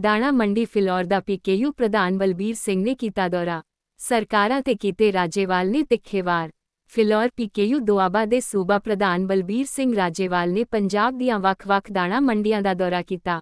ਦਾਣਾ ਮੰਡੀ ਫਿਲੌਰ ਦਾ ਪੀਕੇਯੂ ਪ੍ਰਧਾਨ ਬਲਬੀਰ ਸਿੰਘ ਨੇ ਕੀਤਾ ਦੌਰਾ। ਸਰਕਾਰਾਂ ਤੇ ਕੀਤੇ ਰਾਜੇਵਾਲ ਨੇ ਤਿੱਖੇਵਾਰ। ਫਿਲੌਰ ਪੀਕੇਯੂ ਦੁਆਬਾ ਦੇ ਸੂਬਾ ਪ੍ਰਧਾਨ ਬਲਬੀਰ ਸਿੰਘ ਰਾਜੇਵਾਲ ਨੇ ਪੰਜਾਬ ਦੀਆਂ ਵੱਖ-ਵੱਖ ਦਾਣਾ ਮੰਡੀਆਂ ਦਾ ਦੌਰਾ ਕੀਤਾ।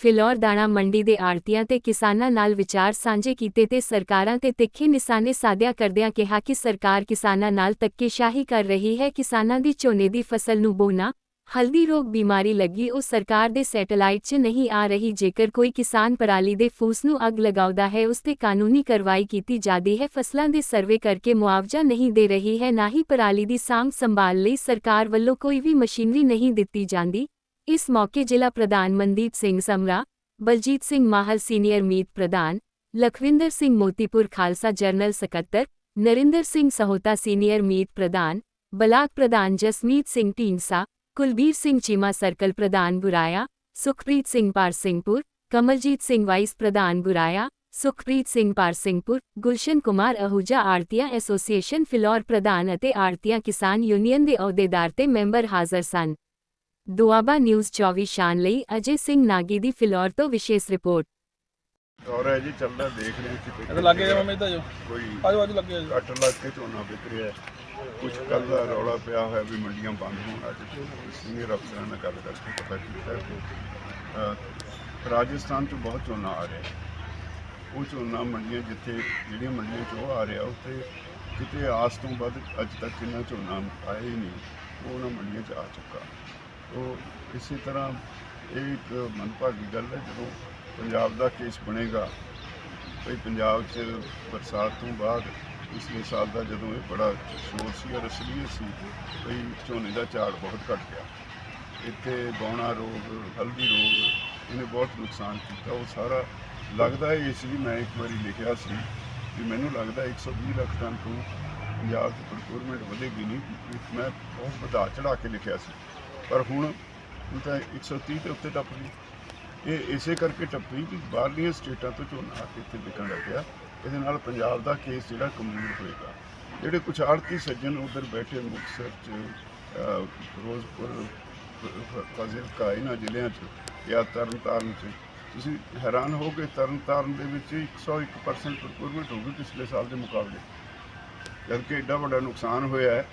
ਫਿਲੌਰ ਦਾਣਾ ਮੰਡੀ ਦੇ ਆੜਤੀਆਂ ਤੇ ਕਿਸਾਨਾਂ ਨਾਲ ਵਿਚਾਰ ਸਾਂਝੇ ਕੀਤੇ ਤੇ ਸਰਕਾਰਾਂ ਤੇ ਤਿੱਖੇ ਨਿਸ਼ਾਨੇ ਸਾਧਿਆ ਕਰਦਿਆਂ ਕਿਹਾ ਕਿ ਸਰਕਾਰ ਕਿਸਾਨਾਂ ਨਾਲ ਧੱਕੇਸ਼ਾਹੀ ਕਰ ਰਹੀ ਹੈ। ਕਿਸਾਨਾਂ ਦੀ ਝੋਨੇ ਦੀ ਫਸਲ ਨੂੰ ਬੋਨਾ ਹਲਦੀ ਰੋਗ ਬਿਮਾਰੀ ਲੱਗੀ ਉਹ ਸਰਕਾਰ ਦੇ ਸੈਟੇਲਾਈਟ 'ਚ ਨਹੀਂ ਆ ਰਹੀ ਜੇਕਰ ਕੋਈ ਕਿਸਾਨ ਪਰਾਲੀ ਦੇ ਫੂਸ ਨੂੰ ਅੱਗ ਲਗਾਉਂਦਾ ਹੈ, ਉਸ ਤੇ ਕਾਨੂੰਨੀ ਕਾਰਵਾਈ ਕੀਤੀ ਜਾਂਦੀ ਹੈ। ਫਸਲਾਂ ਦੇ ਸਰਵੇ ਕਰਕੇ ਮੁਆਵਜ਼ਾ ਨਹੀਂ ਦੇ ਰਹੀ ਹੈ, ਨਾ ਹੀ ਪਰਾਲੀ ਦੀ ਸਾਂਭ ਸੰਭਾਲ ਲਈ ਸਰਕਾਰ ਵੱਲੋਂ ਕੋਈ ਵੀ ਮਸ਼ੀਨਰੀ ਨਹੀਂ ਦਿੱਤੀ ਜਾਂਦੀ। ਇਸ ਮੌਕੇ ਜ਼ਿਲ੍ਹਾ ਪ੍ਰਧਾਨ ਮਨਦੀਪ ਸਿੰਘ ਸਮਰਾ, ਬਲਜੀਤ ਸਿੰਘ ਮਾਹਲ ਸੀਨੀਅਰ ਮੀਤ ਪ੍ਰਧਾਨ, ਲਖਵਿੰਦਰ ਸਿੰਘ ਮੋਤੀਪੁਰ ਖਾਲਸਾ ਜਰਨਲ ਸਕੱਤਰ, ਨਰਿੰਦਰ ਸਿੰਘ ਸਹੋਤਾ ਸੀਨੀਅਰ ਮੀਤ ਪ੍ਰਧਾਨ, ਬਲਾਕ ਪ੍ਰਧਾਨ ਜਸਮੀਤ ਸਿੰਘ ਢੀਂਡਸਾ ਕੁਲਬੀਰ ਸਿੰਘ ਚੀਮਾ ਸਰਕਲ ਪ੍ਰਧਾਨ ਬੁਰਾਇਆ, ਸੁਖਪ੍ਰੀਤ ਸਿੰਘ ਪਾਰਸਿੰਘਪੁਰ ਕਮਲਜੀਤ ਸਿੰਘ ਵਾਈਸ ਪ੍ਰਧਾਨ ਬੁਰਾਇਆ, ਸੁਖਪ੍ਰੀਤ ਸਿੰਘ ਪਾਰਸਿੰਘਪੁਰ ਗੁਲਸ਼ਨ ਕੁਮਾਰ ਅਹੂਜਾ ਆੜਤੀਆਂ ਐਸੋਸੀਏਸ਼ਨ ਫਿਲੌਰ ਪ੍ਰਧਾਨ ਅਤੇ ਆੜਤੀਆਂ ਕਿਸਾਨ ਯੂਨੀਅਨ ਦੇ ਅਹੁਦੇਦਾਰ ਤੇ ਮੈਂਬਰ ਹਾਜ਼ਰ ਸਨ। ਦੁਆਬਾ ਨਿਊਜ਼ 24 ਸ਼ਾਨ ਲਈ ਅਜੇ ਸਿੰਘ ਨਾਗੀ ਦੀ ਫਿਲੌਰ ਤੋਂ ਵਿਸ਼ੇਸ਼ ਰਿਪੋਰਟ। ਔਰ ਹੈ ਜੀ ਚੱਲਦਾ ਦੇਖ ਰਹੇ ਸੀ ਇਹਦੇ ਲੱਗੇ ਜਾ ਮੰਮੀ ਤਾਂ ਜੋ ਕੋਈ ਆਜੋ ਆਜੋ ਲੱਗੇ ਆਜੋ ਕੱਟ ਲੱਗ ਕੇ ਝੋਨਾ ਵਿਕ ਰਿਹਾ ਕੁਝ ਕੱਲ ਦਾ ਰੌਲਾ ਪਿਆ ਹੋਇਆ ਵੀ ਮੰਡੀਆਂ ਬੰਦ ਹੋਣ ਅੱਜ। ਸੀਨੀਅਰ ਅਫਸਰਾਂ ਨਾਲ ਗੱਲ ਕਰਕੇ ਪਤਾ ਕੀਤਾ ਕਿ ਰਾਜਸਥਾਨ ਤੋਂ ਬਹੁਤ ਝੋਨਾ ਆ ਰਿਹਾ ਉਹ ਝੋਨਾ ਮੰਡੀਆਂ ਜਿੱਥੇ ਜਿਹੜੀਆਂ ਮੰਡੀਆਂ 'ਚ ਉਹ ਆ ਰਿਹਾ ਉੱਥੇ ਕਿਤੇ ਆਸ ਤੋਂ ਵੱਧ ਅੱਜ ਤੱਕ ਕਿੰਨਾ ਝੋਨਾ ਆਇਆ ਹੀ ਨਹੀਂ। ਉਹ ਉਹਨਾਂ ਮੰਡੀਆਂ 'ਚ ਆ ਚੁੱਕਾ। ਉਹ ਇਸੇ ਤਰ੍ਹਾਂ ਇਹ ਇੱਕ ਮੰਦਭਾਗੀ ਗੱਲ ਹੈ ਜਦੋਂ ਪੰਜਾਬ ਦਾ ਕੇਸ ਬਣੇਗਾ ਭਈ ਪੰਜਾਬ 'ਚ ਬਰਸਾਤ ਤੋਂ ਬਾਅਦ ਪਿਛਲੇ ਸਾਲ ਦਾ ਜਦੋਂ ਇਹ ਬੜਾ ਸ਼ੋਰ ਸੀ ਔਰ ਅਸਲੀਅਤ ਸੀ ਭਈ ਝੋਨੇ ਦਾ ਝਾੜ ਬਹੁਤ ਘਟ ਗਿਆ। ਇੱਥੇ ਗੌਣਾ ਰੋਗ, ਹਲਦੀ ਰੋਗ ਇਹਨੇ ਬਹੁਤ ਨੁਕਸਾਨ ਕੀਤਾ। ਉਹ ਸਾਰਾ ਲੱਗਦਾ ਹੈ ਇਸ ਲਈ ਮੈਂ ਇੱਕ ਵਾਰੀ ਲਿਖਿਆ ਸੀ ਕਿ ਮੈਨੂੰ ਲੱਗਦਾ 120 ਲੱਖ ਟਨ ਤੋਂ ਪੰਜਾਬ ਦੀ ਪ੍ਰੋਕਿਊਰਮੈਂਟ ਵਧੇਗੀ ਨਹੀਂ ਮੈਂ ਬਹੁਤ ਵਧਾ ਚੜਾ ਕੇ ਲਿਖਿਆ ਸੀ। ਪਰ ਹੁਣ ਹੁਣ ਤਾਂ 130 ਦੇ ਉੱਤੇ ਟੱਪ ਗਈ। ਇਹ ਇਸੇ ਕਰਕੇ ਟੱਪੀ ਕਿ ਬਾਹਰਲੀਆਂ ਸਟੇਟਾਂ ਤੋਂ ਝੋਨਾ ਆ ਕੇ ਇੱਥੇ ਵਿਕਣ ਲੱਗਿਆ। ਇਹਦੇ ਨਾਲ ਪੰਜਾਬ ਦਾ ਕੇਸ ਜਿਹੜਾ ਕਮਜ਼ੋਰ ਹੋਏਗਾ। ਜਿਹੜੇ ਕੁਝ ਆੜਤੀ ਸੱਜਣ ਉਧਰ ਬੈਠੇ ਮੁਕਤਸਰ ਚ ਫਿਰੋਜ਼ਪੁਰ ਫ- ਫਾਜ਼ਿਲਕਾ ਇਹਨਾਂ ਜ਼ਿਲ੍ਹਿਆਂ ਚ ਜਾਂ ਤਰਨਤਾਰਨ ਚ, ਤੁਸੀਂ ਹੈਰਾਨ ਹੋਗੇ ਤਰਨਤਾਰਨ ਦੇ ਵਿੱਚ 101% ਪ੍ਰੋਕਿਊਰਮੈਂਟ ਹੋ ਗਈ ਪਿਛਲੇ ਸਾਲ ਦੇ ਮੁਕਾਬਲੇ। ਜਦ ਕਿ ਐਡਾ ਵੱਡਾ ਨੁਕਸਾਨ ਹੋਇਆ ਹੈ,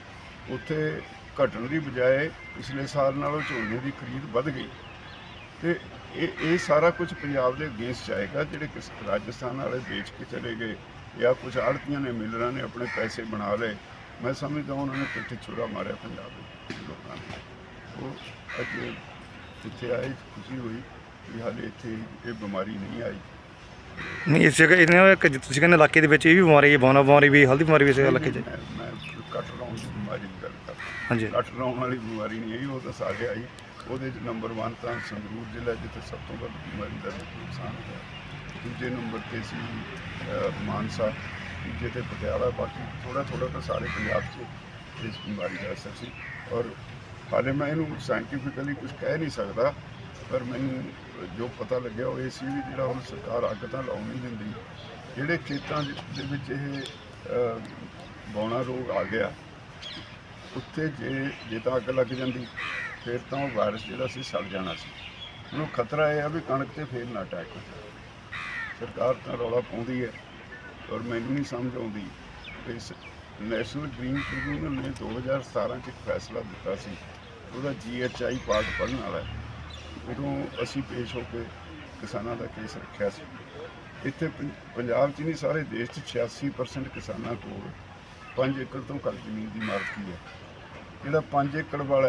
ਉੱਥੇ ਘਟਣ ਦੀ ਬਜਾਏ ਪਿਛਲੇ ਸਾਲ ਨਾਲੋਂ ਝੋਨੇ ਦੀ ਖਰੀਦ ਵੱਧ ਗਈ। ਤੇ ਇਹ ਇਹ ਸਾਰਾ ਕੁਝ ਪੰਜਾਬ ਦੇ ਅਗੇਂਸਟ ਆਏਗਾ ਜਿਹੜੇ ਕਿਸ ਰਾਜਸਥਾਨ ਵਾਲੇ ਵੇਚ ਕੇ ਚਲੇ ਗਏ ਜਾਂ ਕੁਝ ਆੜਤੀਆਂ ਨੇ ਮਿਲਰਾਂ ਨੇ ਆਪਣੇ ਪੈਸੇ ਬਣਾ ਲਏ। ਮੈਂ ਸਮਝਦਾ ਉਹਨਾਂ ਨੇ ਪਿੱਠੇ ਛੁਰਾ ਮਾਰਿਆ ਪੰਜਾਬ ਦੇ ਲੋਕਾਂ ਨੇ। ਉਹ ਅੱਜ ਇੱਥੇ ਆਏ ਖੁਸ਼ੀ ਹੋਈ ਕਿ ਹਾਲੇ ਇੱਥੇ ਇਹ ਬਿਮਾਰੀ ਨਹੀਂ ਆਈ। ਨਹੀਂ ਇਸ ਜਗ੍ਹਾ ਇਹਨਾਂ ਇੱਕ ਤੁਸੀਂ ਕਹਿੰਦੇ ਇਲਾਕੇ ਦੇ ਵਿੱਚ ਇਹ ਵੀ ਬਿਮਾਰੀ ਹੈ ਬੌਨਾ ਬਿਮਾਰੀ ਵੀ ਹਲਦੀ ਬਿਮਾਰੀ ਵੀ ਇਸ ਇਲਾਕੇ 'ਚ ਮੈਂ ਕੱਟ ਲਾਉਣ ਦੀ ਬਿਮਾਰੀ ਦੀ ਗੱਲ ਕਰਦਾ। ਹਾਂਜੀ। ਕੱਟ ਲਾਉਣ ਵਾਲੀ ਬਿਮਾਰੀ ਨਹੀਂ ਆਈ ਉਹ ਤਾਂ ਸਾਡੇ ਆਈ। ਉਹਦੇ ਚ ਨੰਬਰ 1 ਤਾਂ ਸੰਗਰੂਰ ਜ਼ਿਲ੍ਹਾ ਜਿੱਥੇ ਸਭ ਤੋਂ ਵੱਧ ਬਿਮਾਰੀ ਦਾ ਨੁਕਸਾਨ ਹੋਇਆ। ਦੂਜੇ ਨੰਬਰ ਤੇ ਸੀ ਮਾਨਸਾ ਤੀਜੇ ਤੇ ਪਟਿਆਲਾ ਬਾਕੀ ਥੋੜਾ ਥੋੜਾ ਤਾਂ ਸਾਰੇ ਪੰਜਾਬ 'ਚ ਇਸ ਬਿਮਾਰੀ ਦਾ ਅਸਰ ਸੀ। ਔਰ ਹਾਲੇ ਮੈਂ ਇਹਨੂੰ ਸਾਇੰਟੀਫਿਕਲੀ ਕੁਝ ਕਹਿ ਨਹੀਂ ਸਕਦਾ ਪਰ ਮੈਨੂੰ ਜੋ ਪਤਾ ਲੱਗਿਆ ਉਹ ਇਹ ਸੀ ਵੀ ਜਿਹੜਾ ਹੁਣ ਸਰਕਾਰ ਅੱਗ ਤਾਂ ਲਾਉਣ ਨਹੀਂ ਦਿੰਦੀ ਜਿਹੜੇ ਖੇਤਾਂ ਦੇ ਵਿੱਚ ਇਹ ਅਹ, ਬੌਣਾ ਰੋਗ ਆ ਗਿਆ ਉੱਥੇ ਜੇ ਜੇ ਤਾਂ ਅੱਗ ਲੱਗ ਜਾਂਦੀ ਫਿਰ ਤਾਂ ਉਹ ਵਾਇਰਸ ਜਿਹੜਾ ਸੀ ਸੜ ਜਾਣਾ ਸੀ। ਉਹਨੂੰ ਖਤਰਾ ਇਹ ਆ ਵੀ ਕਣਕ ਤੇ ਫੇਰ ਨਾ ਅਟੈਕ ਹੋ ਜਾਵੇ। ਸਰਕਾਰ ਤਾਂ ਰੌਲਾ ਪਾਉਂਦੀ ਹੈ ਔਰ ਮੈਨੂੰ ਨਹੀਂ ਸਮਝ ਆਉਂਦੀ ਇਸ ਨੈਸ਼ਨਲ ਗ੍ਰੀਨ ਟ੍ਰਿਬਿਊਨਲ ਨੇ 2017 ਚ ਇੱਕ ਫੈਸਲਾ ਦਿੱਤਾ ਸੀ। ਉਹਦਾ ਜੀਐਚਆਈ ਪਾਰਟ ਪੜ੍ਹਨ ਵਾਲਾ ਹੈ। ਉਦੋਂ ਅਸੀਂ ਪੇਸ਼ ਹੋ ਕੇ ਕਿਸਾਨਾਂ ਦਾ ਕੇਸ ਰੱਖਿਆ ਸੀ। ਇੱਥੇ ਪੰ- ਪੰਜਾਬ 'ਚ ਨਹੀਂ, ਸਾਰੇ ਦੇਸ਼ 'ਚ 86% ਕਿਸਾਨਾਂ ਕੋਲ 5 ਏਕੜ ਤੋਂ ਘੱਟ ਜ਼ਮੀਨ ਦੀ ਮਾਲਕੀ ਹੈ। ਜਿਹੜਾ 5 ਏਕੜ ਵਾਲਾ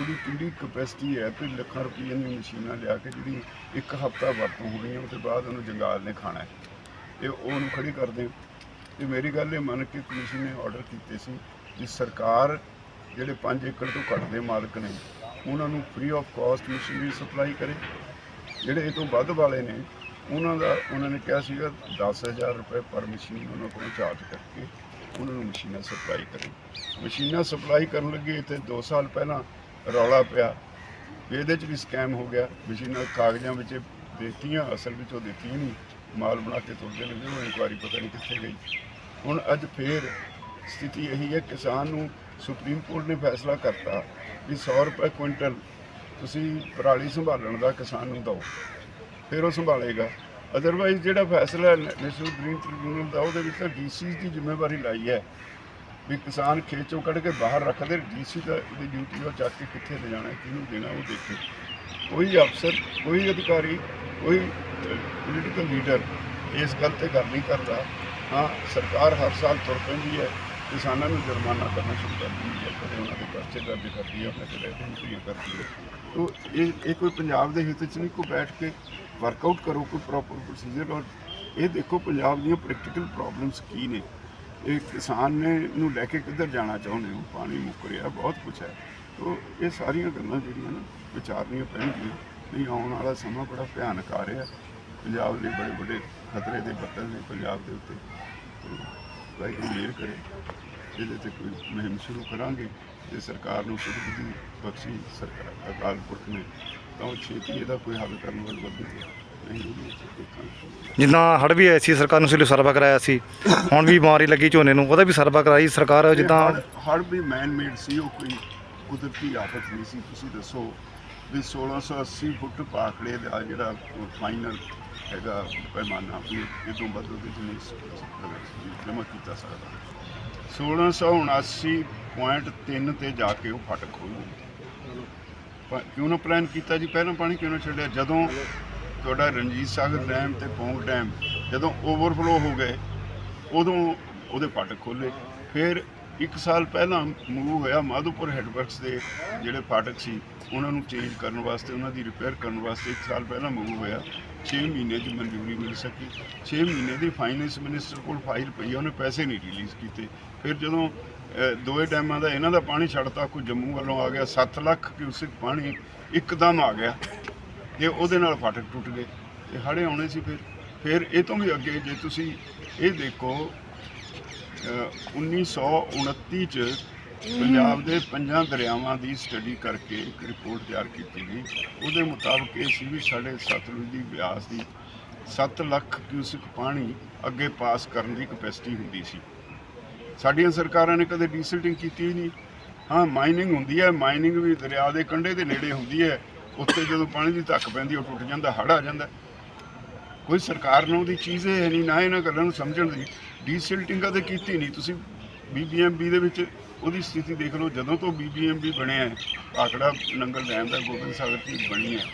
ਉਹਦੀ ਕਿੰਨੀ ਕਪੈਸਿਟੀ ਹੈ ਕਿ ਲੱਖਾਂ ਰੁਪਈਏ ਦੀਆਂ ਮਸ਼ੀਨਾਂ ਲਿਆ ਕੇ ਜਿਹੜੀ ਇੱਕ ਹਫ਼ਤਾ ਵਰਤੋਂ ਹੋਣੀ ਹੈ ਉਹਦੇ ਬਾਅਦ ਉਹਨੂੰ ਜੰਗਾਲ ਨੇ ਖਾਣਾ ਹੈ। ਇਹ ਉਹਨੂੰ ਖੜੀ ਕਰਦੇ ਤੇ ਮੇਰੀ ਗੱਲ ਇਹ ਮੰਨ ਕੇ ਕਮਿਸ਼ਨ ਨੇ ਆਰਡਰ ਕੀਤੇ ਸੀ ਕਿ ਸਰਕਾਰ ਜਿਹੜੇ 5 ਏਕੜ ਤੋਂ ਘੱਟ ਦੇ ਮਾਲਕ ਨੇ, ਉਹਨਾਂ ਨੂੰ free of cost machinery supply ਕਰੇ। ਜਿਹੜੇ ਇਹ ਤੋਂ ਵੱਧ ਵਾਲੇ ਨੇ, ਉਹਨਾਂ ਦਾ, ਉਹਨਾਂ ਨੇ ਕਿਹਾ ਸੀਗਾ 10000 ਰੁਪਏ ਪਰ ਮਸ਼ੀਨ ਉਹਨਾਂ ਕੋਲੋਂ ਚਾਰਜ ਕਰਕੇ ਉਹਨਾਂ ਨੂੰ ਮਸ਼ੀਨਾਂ ਸਪਲਾਈ ਕਰੇ। ਮਸ਼ੀਨਾਂ ਸਪਲਾਈ ਕਰਨ ਲੱਗੇ ਇੱਥੇ 2 ਸਾਲ ਪਹਿਲਾਂ ਰੌਲਾ ਪਿਆ। ਵੀ ਇਹਦੇ 'ਚ ਵੀ ਸਕੈਮ ਹੋ ਗਿਆ। ਮਸ਼ੀਨਾਂ ਕਾਗਜ਼ਾਂ ਵਿੱਚ ਦਿੱਤੀਆਂ ਅਸਲ ਵਿੱਚ ਉਹ ਦਿੱਤੀਆਂ ਨਹੀਂ। ਮਾਲ ਬਣਾ ਕੇ ਤੁਰਦੇ ਲੱਗੇ ਉਹ ਇਨਕੁਆਰੀ ਪਤਾ ਨਹੀਂ ਕਿੱਥੇ ਗਈ। ਹੁਣ ਅੱਜ ਫੇਰ ਸਥਿਤੀ ਇਹੀ ਹੈ, ਕਿਸਾਨ ਨੂੰ ਸੁਪਰੀਮ ਕੋਰਟ ਨੇ ਫੈਸਲਾ ਕਰਤਾ ਵੀ 100 ਰੁਪਏ ਕੁਇੰਟਲ ਤੁਸੀਂ ਪਰਾਲੀ ਸੰਭਾਲਣ ਦਾ ਕਿਸਾਨ ਨੂੰ ਦਿਓ, ਫਿਰ ਉਹ ਸੰਭਾਲੇਗਾ। ਅਦਰਵਾਈਜ਼ ਜਿਹੜਾ ਫੈਸਲਾ ਨੈਸ਼ਨਲ ਗ੍ਰੀਨ ਟ੍ਰਿਬਿਊਨਲ ਦਾ, ਉਹਦੇ ਵਿੱਚ ਤਾਂ ਡੀਸੀ ਦੀ ਜ਼ਿੰਮੇਵਾਰੀ ਲਾਈ ਹੈ। ਵੀ ਕਿਸਾਨ ਖੇਤ ਚੋਂ ਕੱਢ ਕੇ ਬਾਹਰ ਰੱਖਦੇ, ਡੀਸੀ ਦਾ ਦੀ ਡਿਊਟੀ ਉਹ ਚੱਕ ਕੇ ਕਿੱਥੇ ਲਿਜਾਣਾ ਕਿਹਨੂੰ ਦੇਣਾ, ਉਹ ਦੇਖੇ। ਕੋਈ ਅਫਸਰ, ਕੋਈ ਅਧਿਕਾਰੀ, ਕੋਈ ਪੋਲੀਟੀਕਲ ਲੀਡਰ ਇਸ ਗੱਲ ਤੇ ਗੱਲ ਨਹੀਂ ਕਰਦਾ। ਹਾਂ, ਸਰਕਾਰ ਹਰ ਸਾਲ ਤੁਰ ਪੈਂਦੀ ਹੈ, ਕਿਸਾਨਾਂ ਨੂੰ ਜੁਰਮਾਨਾ ਕਰਨਾ ਸ਼ੁਰੂ ਕਰ ਦਿੰਦੀ ਹੈ, ਕਦੇ ਉਹਨਾਂ ਦੇ ਪਰਚੇ ਦਰਜ ਕਰਦੀ ਹੈ, ਉਹਨਾਂ ਦੇ ਰੈਫਰੈਂਸੀਆਂ ਕਰਦੀ ਹੈ। ਤੋ ਇਹ ਇਹ ਕੋਈ ਪੰਜਾਬ ਦੇ ਹਿੱਤ 'ਚ ਨਹੀਂ, ਕੋਈ ਬੈਠ ਕੇ ਵਰਕਆਊਟ ਕਰੋ, ਕੋਈ ਪ੍ਰੋਪਰ ਪ੍ਰੋਸੀਜਰ ਔਰ ਇਹ ਦੇਖੋ ਪੰਜਾਬ ਦੀਆਂ ਪ੍ਰੈਕਟੀਕਲ ਪ੍ਰੋਬਲਮਸ ਕੀ ਨੇ। ਇਹ ਕਿਸਾਨ ਨੇ ਨੂੰ ਲੈ ਕੇ ਕਿੱਧਰ ਜਾਣਾ ਚਾਹੁੰਦੇ ਹੋ? ਪਾਣੀ ਮੁੱਕ ਰਿਹਾ, ਬਹੁਤ ਕੁਝ ਹੈ। ਤੋ ਇਹ ਸਾਰੀਆਂ ਗੱਲਾਂ ਜਿਹੜੀਆਂ ਨਾ ਵਿਚਾਰਨੀਆਂ ਪੈਣਗੀਆਂ। ਨਹੀਂ, ਆਉਣ ਵਾਲਾ ਸਮਾਂ ਬੜਾ ਭਿਆਨਕ ਆ ਰਿਹਾ। ਪੰਜਾਬ ਦੇ ਬੜੇ ਵੱਡੇ ਖਤਰੇ ਦੇ ਬੱਦਲ ਨੇ ਪੰਜਾਬ ਦੇ ਉੱਤੇ। ਵਾਹਿਗੁਰੂ ਮਿਹਰ ਕਰੇ। ਇਹਦੇ ਤੇ ਕੋਈ ਮੁਹਿੰਮ ਸ਼ੁਰੂ ਕਰਾਂਗੇ। ਤੇ ਸਰਕਾਰ ਨੂੰ ਸੁਰੱਖਿਆ ਬਖਸ਼ੀ ਸਰਕਾਰ ਅਕਾਲ ਪੁਰਖ ਨੇ, ਤਾਂ ਉਹ ਛੇਤੀ ਇਹਦਾ ਕੋਈ ਹੱਲ ਕਰਨ ਵੱਲ ਵਧੂਗਾ। ਨਹੀਂ ਜਿੱਦਾਂ ਹੜ ਵੀ ਆਏ ਸੀ ਸਰਕਾਰ ਨੂੰ ਸਿਲੇ ਸਰਵਾ ਕਰਾਇਆ ਸੀ। ਹੁਣ ਵੀ ਬਿਮਾਰੀ ਲੱਗੀ ਝੋਨੇ ਨੂੰ ਉਹਦਾ ਵੀ ਸਰਵਾ ਕਰਾਈ ਸਰਕਾਰ ਜਿੱਦਾਂ ਹੜ ਵੀ ਮੈਨ ਮੇਡ ਸੀ ਉਹ ਕੋਈ ਕੁਦਰਤੀ ਆਫਤ ਨਹੀਂ ਸੀ। ਤੁਸੀਂ ਦੱਸੋ ਵੀ 1680 ਫੁੱਟ ਪਾਖੜੇ ਦਾ ਜਿਹੜਾ ਫਾਈਨਲ ਹੈਗਾ ਪੈਮਾਨਾ ਵੀ ਇਦੋਂ ਵੱਧ ਉਹਦੇ ਚ ਨਹੀਂ ਜਮਾ ਕੀਤਾ ਸਕਦਾ। 1679.3 ਤੇ ਜਾ ਕੇ ਉਹ ਫਟਕ ਪ- ਕਿਉਂ ਨਾ ਪਲਾਨ ਕੀਤਾ ਜੀ? ਪਹਿਲਾਂ ਪਾਣੀ ਕਿਉਂ ਨਾ ਛੱਡਿਆ? ਜਦੋਂ ਤੁਹਾਡਾ ਰਣਜੀਤ ਸਾਗਰ ਡੈਮ ਤੇ ਪੌਂਗ ਡੈਮ ਜਦੋਂ ਓਵਰਫਲੋ ਹੋ ਗਏ ਉਦੋਂ ਉਹਦੇ ਫਾਟਕ ਖੋਲੇ ਫਿਰ ਇੱਕ ਸਾਲ ਪਹਿਲਾਂ ਮੂਵ ਹੋਇਆ ਮਾਧੋਪੁਰ ਹੈਡਵਰਕਸ ਦੇ ਜਿਹੜੇ ਫਾਟਕ ਸੀ ਉਹਨਾਂ ਨੂੰ ਚੇਂਜ ਕਰਨ ਵਾਸਤੇ ਉਹਨਾਂ ਦੀ ਰਿਪੇਅਰ ਕਰਨ ਵਾਸਤੇ ਇੱਕ ਸਾਲ ਪਹਿਲਾਂ ਮੂਵ ਹੋਇਆ। 6 ਮਹੀਨੇ ਦੀ ਮਨਜ਼ੂਰੀ ਮਿਲ ਸਕੀ। 6 ਮਹੀਨੇ ਦੀ ਫਾਈਨੈਂਸ ਮਿਨਿਸਟਰ ਕੋਲ ਫਾਈਲ ਪਈ ਆ, ਉਹਨੇ ਪੈਸੇ ਨਹੀਂ ਰਿਲੀਜ਼ ਕੀਤੇ। ਫਿਰ ਜਦੋਂ ਅਹ, ਦੋਏ ਡੈਮਾਂ ਦਾ ਇਹਨਾਂ ਦਾ ਪਾਣੀ ਛੱਡਤਾ ਕੋਈ ਜੰਮੂ ਵੱਲੋਂ ਆ ਗਿਆ 7 ਲੱਖ ਕਿਊਸਿਕ ਪਾਣੀ ਇੱਕਦਮ ਆ ਗਿਆ। ਤੇ ਉਹਦੇ ਨਾਲ ਫਾਟਕ ਟੁੱਟ ਗਏ ਤੇ ਹੜੇ ਆਉਣੇ ਸੀ ਫਿਰ। ਫਿਰ ਇਹ ਤੋਂ ਵੀ ਅੱਗੇ ਜੇ ਤੁਸੀਂ ਇਹ ਦੇਖੋ, ਅਹ 1929 ਚ ਪੰਜਾਬ ਦੇ ਪੰਜਾਂ ਦਰਿਆਵਾਂ ਦੀ ਸਟੱਡੀ ਕਰਕੇ ਇੱਕ ਰਿਪੋਰਟ ਤਿਆਰ ਕੀਤੀ ਗਈ। ਉਹਦੇ ਮੁਤਾਬਕ ਇਹ ਸੀ ਵੀ ਸਾਡੇ ਸਤਲੁਜ ਦੀ ਬਿਆਸ ਦੀ 7 ਲੱਖ ਕਿਊਸਿਕ ਪਾਣੀ ਅੱਗੇ ਪਾਸ ਕਰਨ ਦੀ ਕਪੈਸਿਟੀ ਹੁੰਦੀ ਸੀ। ਸਾਡੀਆਂ ਸਰਕਾਰਾਂ ਨੇ ਕਦੇ ਡੀਸਲਟਿੰਗ ਕੀਤੀ ਨਹੀਂ। ਹਾਂ ਮਾਈਨਿੰਗ ਹੁੰਦੀ ਹੈ ਮਾਈਨਿੰਗ ਵੀ ਦਰਿਆ ਦੇ ਕੰਢੇ ਦੇ ਨੇੜੇ ਹੁੰਦੀ ਹੈ। ਉੱਥੇ ਜਦੋਂ ਪਾਣੀ ਦੀ ਧੱਕ ਪੈਂਦੀ, ਉਹ ਟੁੱਟ ਜਾਂਦਾ ਹੜ ਆ ਜਾਂਦਾ। ਕੋਈ ਸਰਕਾਰ ਨੂੰ ਉਹਦੀ ਚੀਜ਼ ਹੈ ਨਹੀਂ, ਨਾ ਇਹਨਾਂ ਗੱਲਾਂ ਨੂੰ ਸਮਝਣ ਦੀ। ਡੀਸਿਲਟਿੰਗ ਕਦੇ ਕੀਤੀ ਨਹੀਂ। ਤੁਸੀਂ ਬੀਬੀਐਮਬੀ ਦੇ ਵਿੱਚ ਉਹਦੀ ਸਥਿਤੀ ਦੇਖ ਲਓ। ਜਦੋਂ ਤੋਂ ਬੀਬੀਐਮਬੀ ਬਣਿਆ ਹੈ ਆਕੜਾ ਨੰਗਲ ਡੈਮ ਦਾ ਗੋਬਿੰਦ ਸਾਗਰ ਦੀ ਬਣੀ ਹੈ,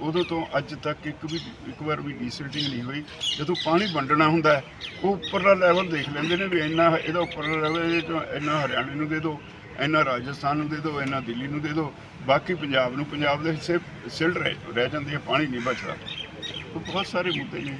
ਉਦੋਂ ਤੋਂ ਅੱਜ ਤੱਕ ਇੱਕ ਵੀ, ਇੱਕ ਵਾਰ ਵੀ ਡੀਸਿਲਟਿੰਗ ਨਹੀਂ ਹੋਈ। ਜਦੋਂ ਪਾਣੀ ਵੰਡਣਾ ਹੁੰਦਾ ਹੈ, ਉਹ ਉੱਪਰਲਾ ਲੈਵਲ ਦੇਖ ਲੈਂਦੇ ਨੇ ਵੀ ਇੰਨਾ, ਇਹਦਾ ਉੱਪਰਲਾ ਲੈਵਲ ਇਹ ਤੋਂ ਇੰਨਾ ਹਰਿਆਣੇ ਨੂੰ ਦੇ ਦਿਓ। ਇੰਨਾ ਰਾਜਸਥਾਨ ਨੂੰ ਦੇ ਦਿਓ ਇੰਨਾ ਦਿੱਲੀ ਨੂੰ ਦੇ ਦਿਓ। ਬਾਕੀ ਪੰਜਾਬ ਨੂੰ, ਪੰਜਾਬ ਦੇ ਹਿੱਸੇ ਸਿਲਡ ਰਹਿ ਰਹਿ ਜਾਂਦੀ ਹੈ, ਪਾਣੀ ਨਹੀਂ ਬਚਦਾ। ਬਹੁਤ ਸਾਰੇ ਮੁੱਦੇ ਨੇ।